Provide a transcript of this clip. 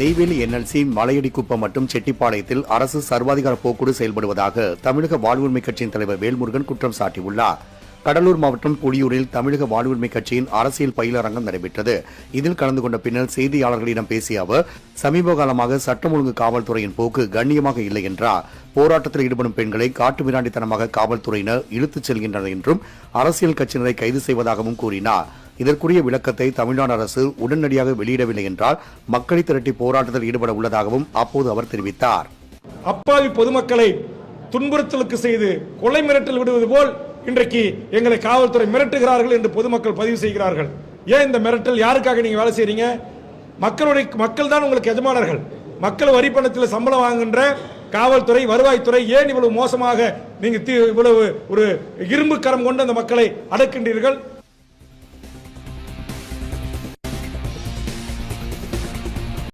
Neyveli NLC மலையடிக்குப்பம் மற்றும் செட்டிப்பாளையத்தில் அரசு சர்வாதிகார போக்குடு செயல்படுவதாக தமிழக வாழ்வுரிமை கட்சியின் தலைவர் வேல்முருகன் குற்றம் சாட்டியுள்ளார். கடலூர் மாவட்டம் குடியூரில் தமிழக வாழ்வுரிமை கட்சியின் அரசியல் பயிலரங்கம் நடைபெற்றது. இதில் கலந்து கொண்ட பின்னர் செய்தியாளர்களிடம் பேசிய அவர் சமீப காலமாக சட்டம் ஒழுங்கு காவல்துறையின் போக்கு கண்ணியமாக இல்லை என்றார். போராட்டத்தில் ஈடுபடும் பெண்களை காட்டுமிராண்டித்தனமாக காவல்துறையினர் இழுத்துச் செல்கின்றனர் என்றும் அரசியல் கட்சியினரை கைது செய்வதாகவும் கூறினார். இதற்குரிய விளக்கத்தை தமிழ்நாடு அரசு உடனடியாக வெளியிடவில்லை என்றால் மக்களை திரட்டி போராட்டத்தில் ஈடுபட உள்ளதாகவும் அப்போது அவர் தெரிவித்தார். அப்பாவி பொதுமக்களை துன்புறுத்தலுக்கு செய்து கொலை மிரட்டல் விடுவது போல் இன்றைக்கு எங்களை காவல்துறை மிரட்டுகிறார்கள் என்று பொதுமக்கள் பதிவு செய்கிறார்கள். ஏன் இந்த மிரட்டல்? யாருக்காக நீங்க வேலை செய்கிறீங்க மக்களுடைய மக்கள் தான் உங்களுக்கு எஜமானர்கள். மக்கள் வரி பணத்தில் சம்பளம் வாங்குகின்ற காவல்துறை வருவாய்த்துறை ஏன் இவ்வளவு மோசமாக நீங்க தீ- இவ்வளவு ஒரு இரும்பு கரம் கொண்டு அந்த மக்களை அடக்கின்றீர்கள்